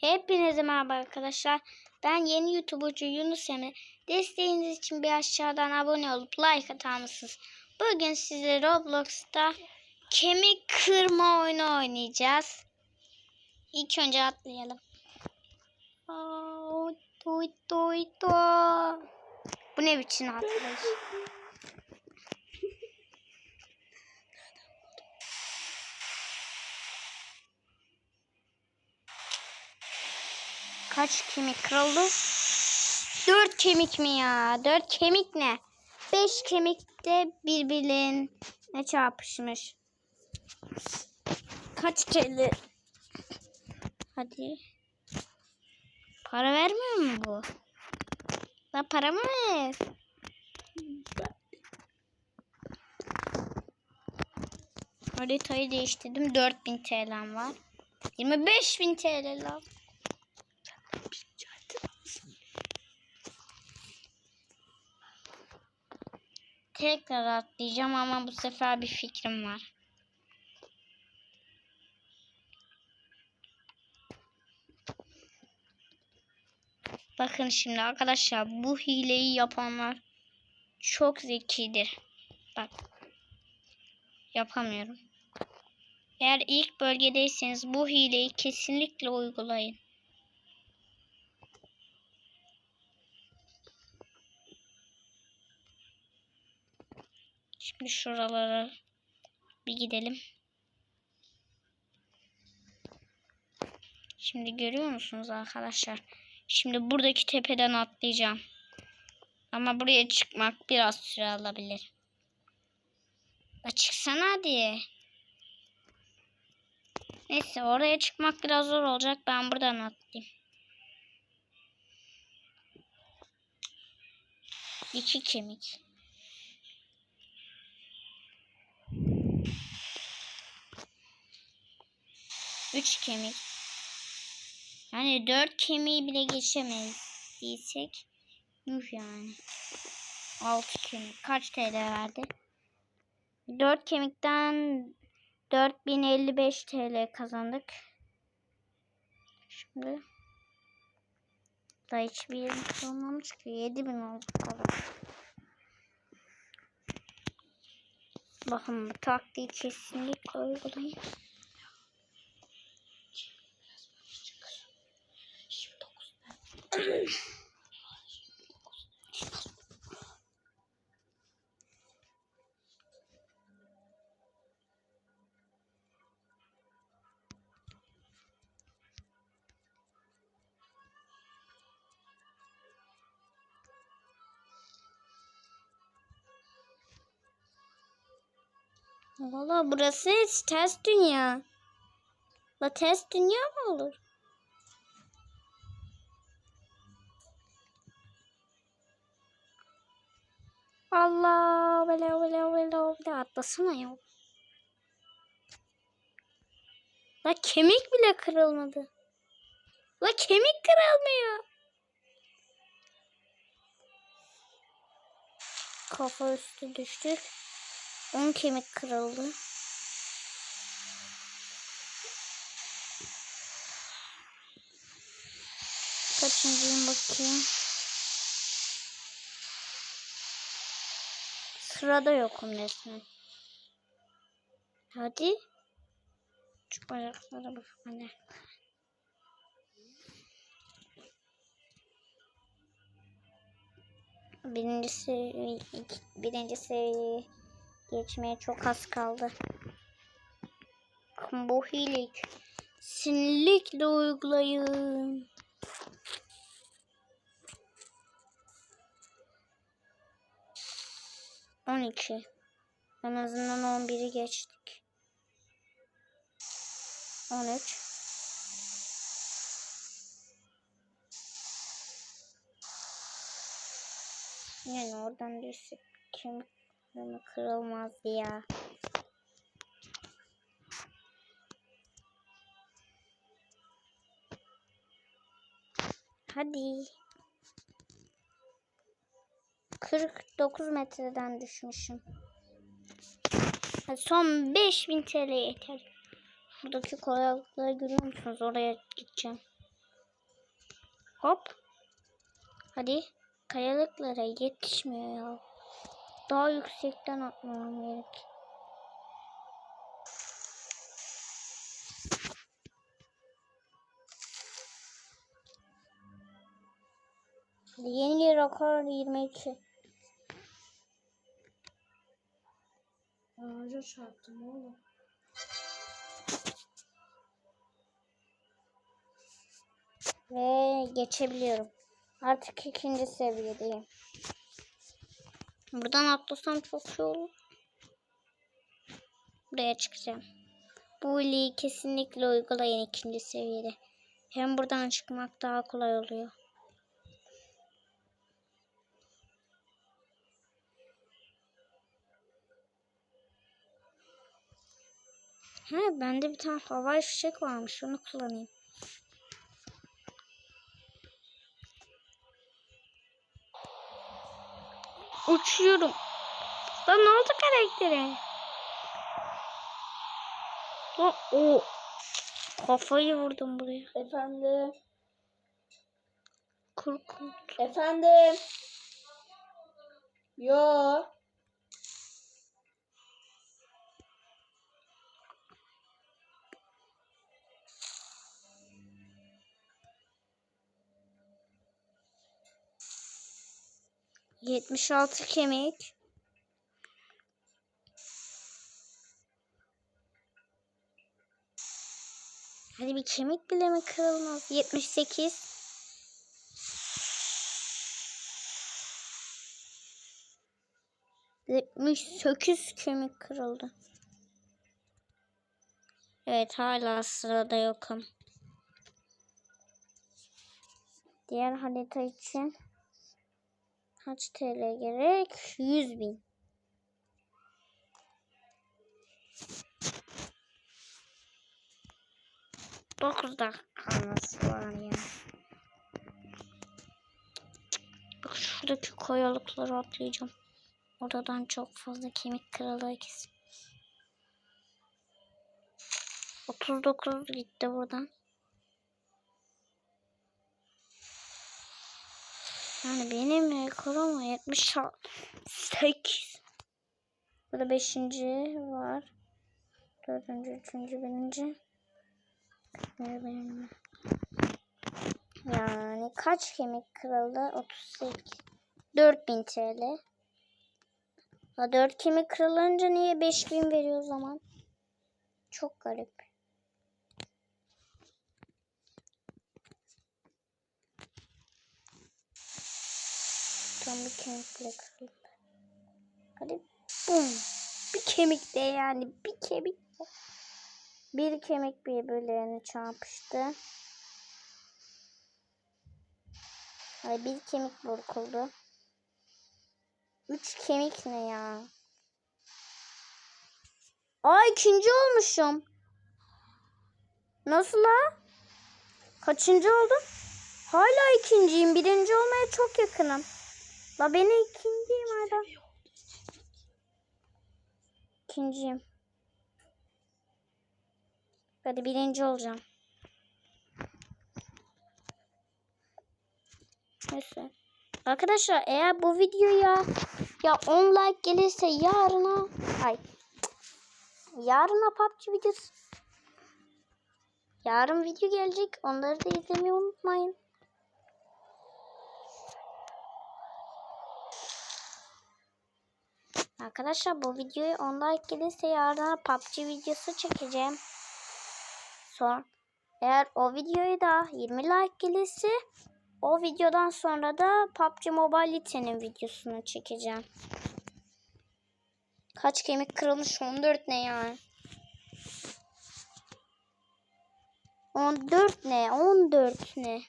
Hepinize merhaba arkadaşlar. Ben yeni YouTuber'cı Yunus Emre. Desteğiniz için bir aşağıdan abone olup like atar mısınız? Bugün size Roblox'ta kemik kırma oyunu oynayacağız. İlk önce atlayalım. Bu ne biçim atlayış? Kaç kemik kırıldı? Dört kemik mi ya? Dört kemik ne? Beş kemik de birbirine çarpışmış. Kaç TL? Hadi. Para vermiyor mu bu? La para mı ver? Haritayı değiştirdim. 4000 TL'm var. 25000 TL lan. Tekrar atlayacağım ama bu sefer bir fikrim var. Bakın şimdi arkadaşlar bu hileyi yapanlar çok zekidir. Bak. Yapamıyorum. Eğer ilk bölgedeyseniz bu hileyi kesinlikle uygulayın. Şuralara bir gidelim. Şimdi görüyor musunuz arkadaşlar? Şimdi buradaki tepeden atlayacağım. Ama buraya çıkmak biraz süre alabilir. La çıksana hadi. Neyse oraya çıkmak biraz zor olacak. Ben buradan atlayayım. İki kemik. Üç kemik. Yani dört kemiği bile geçemeyiz diysek. Yuh yani. Altı kemik. Kaç TL verdi? Dört kemikten 4055 TL kazandık. Şimdi da hiçbir yerimiz olmamış ki 7000 oldu falan. Bakın taktiği kesinlikle uygulayın. Valla burası ters dünya. La ters dünya mı olur? Allah vela vela vela vela atlasana ya. La kemik bile kırılmadı. La kemik kırılmıyor. Kafa üstü düştük. 10 kemik kırıldı. Kaçıncıyım bakayım. Sırada yokum resmen. Hadi. Şu bacaklara bak anne. Birinci seviye, birinci seviye geçmeye çok az kaldı. Bu hileyi sinirlikle uygulayın. On iki. En azından on biri geçtik. On üç. Yani oradan düşsek kemiklerimi kırılmazdı ya. Hadi. 49 metreden düşmüşüm. Son 5000 TL yeter. Buradaki kolaylıkları görüyor musunuz? Oraya gideceğim. Hop. Hadi. Kayalıklara yetişmiyor ya. Daha yüksekten atmam gerek. Yeni rekor 22. Ağaca çarptım oğlum. Ve geçebiliyorum. Artık ikinci seviyedeyim. Buradan atlasam çok iyi olur. Buraya çıkacağım. Bu iyiliği kesinlikle uygulayın ikinci seviyede. Hem buradan çıkmak daha kolay oluyor. He, bende bir tane havai fişek varmış. Onu kullanayım. Uçuyorum. Lan ne oldu karaktere? Lan o kafayı vurdum buraya. Efendim. Korkut. Efendim. Yo. Yetmiş altı kemik. Hadi bir kemik bile mi kırılmaz? 78. Yetmiş sekiz kemik kırıldı. Evet hala sırada yokum. Diğer harita için kaç TL gerek? 100 bin. Dokuz dakikamız var ya. Bak şuradaki kayalıkları atlayacağım. Oradan çok fazla kemik kırılır kesin. 39 gitti buradan. Yani benim rekorum 78. Burada 5. var. 4. 3. 1. Ver benim. Yani kaç kemik kırıldı? 38. 4000 TL. Ha 4 kemik kırılınca niye 5000 veriyor o zaman? Çok garip. Tam bir kemikle kırıldı. Hadi bum. Bir kemik de yani bir kemik de. Bir kemik birbirlerine çarpıştı. Hadi bir kemik burkuldu. Üç kemik ne ya? Aa ikinci olmuşum. Nasıl ha? Kaçıncı oldum? Hala ikinciyim. Birinci olmaya çok yakınım. La beni ikinciyim hala. İkinciyim. Hadi birinci olacağım. Neyse. Arkadaşlar eğer bu videoya ya 10 like gelirse yarına ay yarına PUBG videosu yarın video gelecek. Onları da izlemeyi unutmayın. Arkadaşlar bu videoya 10 like gelirse yarına PUBG videosu çekeceğim. Son eğer o videoya da 20 like gelirse o videodan sonra da PUBG Mobile Lite'nin videosunu çekeceğim. Kaç kemik kırılmış 14 ne yani? 14 ne? 14 ne?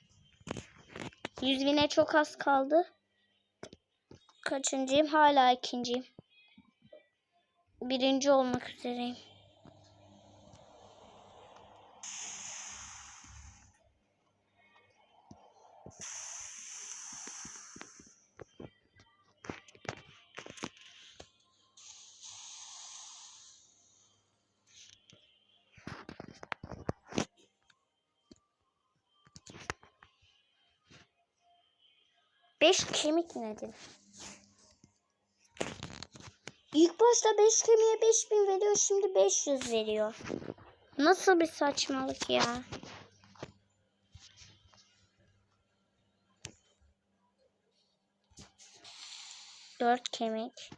100 bine çok az kaldı. Kaçıncıyım? Hala ikinciyim birinci olmak üzereyim. Beş kemik nedir? İlk başta 5 kemiğe 5000 veriyor şimdi 500 veriyor. Nasıl bir saçmalık ya? Dört kemik.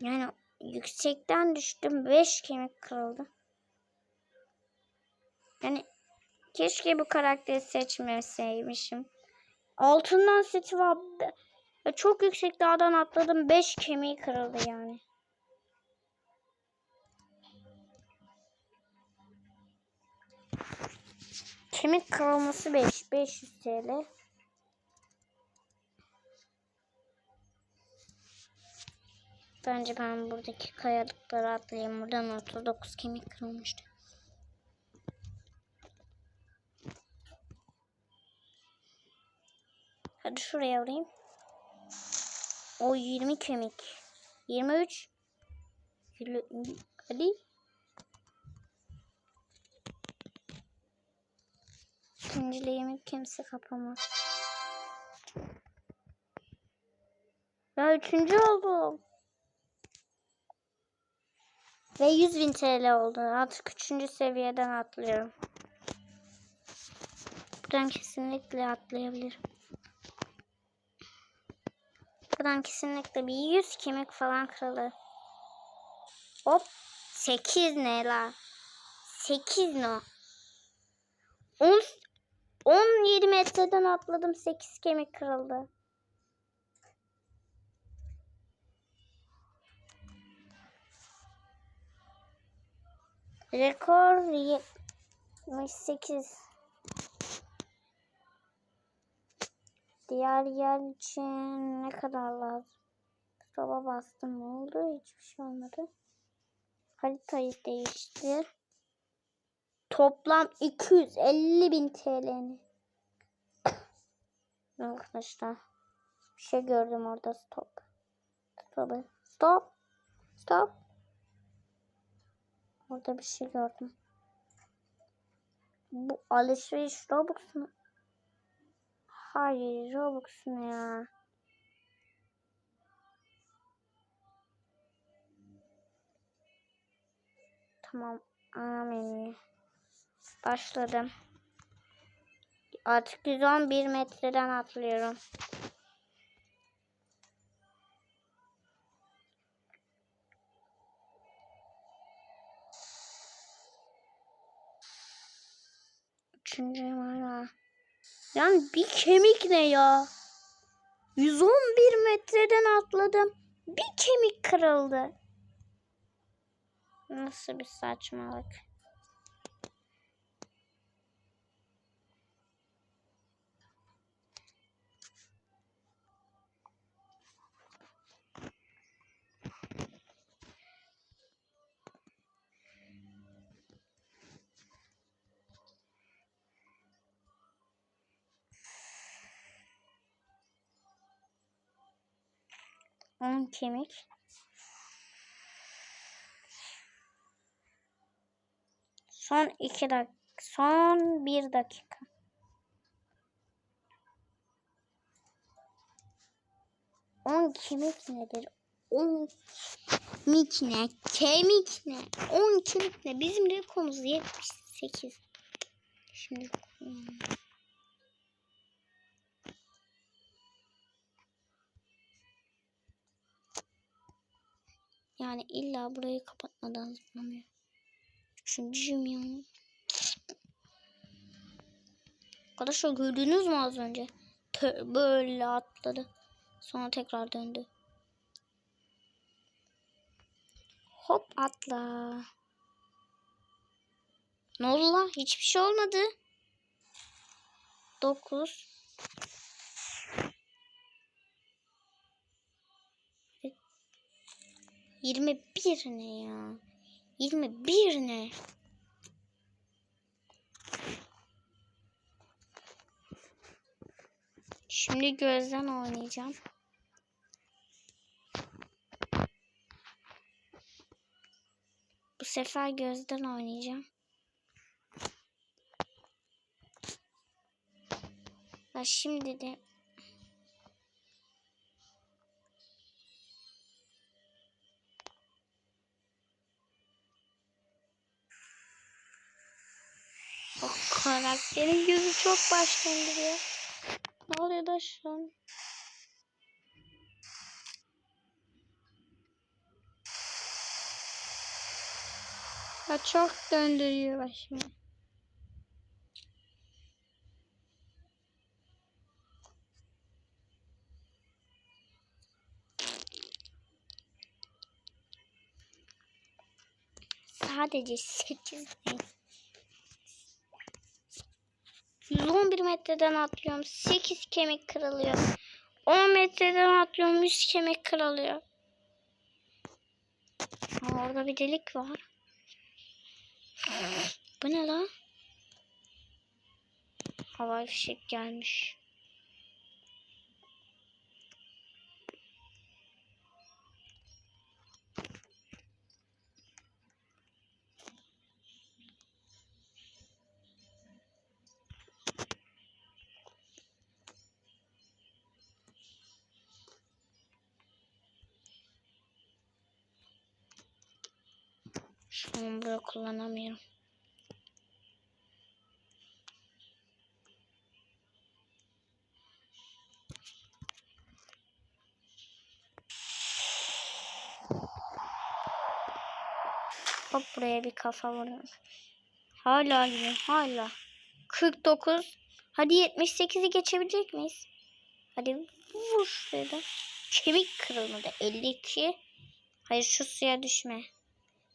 Yani yüksekten düştüm. Beş kemik kırıldı. Yani keşke bu karakteri seçmeseymişim. Altından seti var. Be- Ya Çok yüksek dağdan atladım. Beş kemiği kırıldı yani. Kemik kırılması 5. 500 TL. Bence ben buradaki kayalıkları atlayayım. Buradan 39 kemik kırılmıştı. Hadi şuraya vurayım. O 20 kemik. 23. Yürü- Hadi. İkinciliğimi kimse kapamaz. Ya üçüncü oldum. Ve 100 bin TL oldu. Artık üçüncü seviyeden atlıyorum. Buradan kesinlikle atlayabilirim. Buradan kesinlikle bir 100 kemik falan kırılır. Hop. 8 ne la? 8 ne? 10 17 metreden atladım. 8 kemik kırıldı. Rekor 78. Diğer yer için ne kadar lazım? Soba bastım oldu? Hiçbir şey olmadı. Haritayı değiştir. Toplam 250 bin TL'ni. Arkadaşlar. Bir şey gördüm orada. Stop. Stop. Stop. Stop. Orada bir şey gördüm. Bu alışveriş Robux mu? Hayır Robux ne ya? Tamam. Menü. Başladım. Artık 111 metreden atlıyorum. Üçüncü hala. Yani bir kemik ne ya? 111 metreden atladım. Bir kemik kırıldı. Nasıl bir saçmalık? On kemik. Son iki dakika. Son bir dakika. On kemik nedir? On kemik ne? Kemik ne? On kemik ne? Bizim rekorumuz 78. Şimdi. Yani illa burayı kapatmadan zıplamıyor. Üçüncüyüm ya. Arkadaşlar gördünüz mü az önce? Böyle atladı. Sonra tekrar döndü. Hop atla. Ne oldu lan? Hiçbir şey olmadı. 9 21 ne ya? 21 ne? Şimdi gözden oynayacağım. Bu sefer gözden oynayacağım. Ve şimdi de karakterin gözü çok baş döndürüyor. Ne oluyor da şu an? Ya çok döndürüyor başımı. Sadece 8 değil. 111 metreden atlıyorum. 8 kemik kırılıyor. 10 metreden atlıyorum. 100 kemik kırılıyor. Aa, orada bir delik var. Bu ne lan? Havai fişek gelmiş. Şu an böyle kullanamıyorum. Hop buraya bir kafa vurdum. Hala gidiyor. Hala. 49. Hadi 78'i geçebilecek miyiz? Hadi vur şurada. Kemik kırılmadı. 52. Hayır şu suya düşme.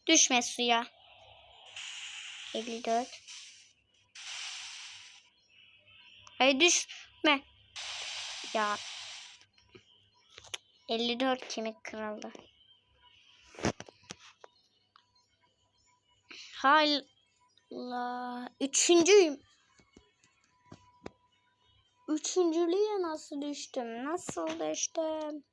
Düşme suya. 54. Hayır düşme. Ya. 54 kemik kırıldı. Hala. Üçüncüyüm. Üçüncülüğe nasıl düştüm? Nasıl düştüm?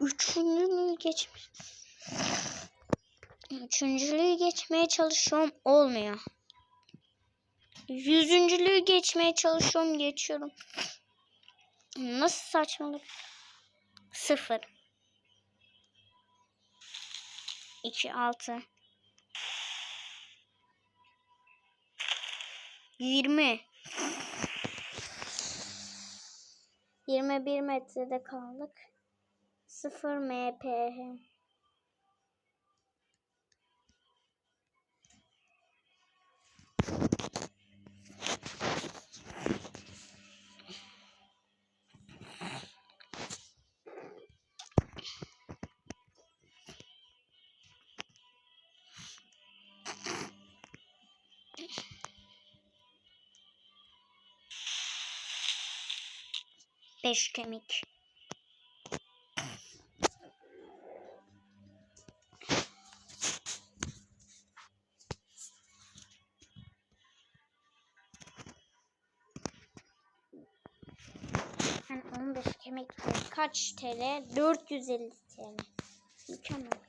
Üçüncülüğü geçmiş. Üçüncülüğü geçmeye çalışıyorum. Olmuyor. Yüzüncülüğü geçmeye çalışıyorum. Geçiyorum. Nasıl saçmalık? Sıfır. 2 6 20 21 metrede kaldık. 0 mph. Beş kemik. Yani 15 kemik kaç TL? 450 TL. Mükemmel.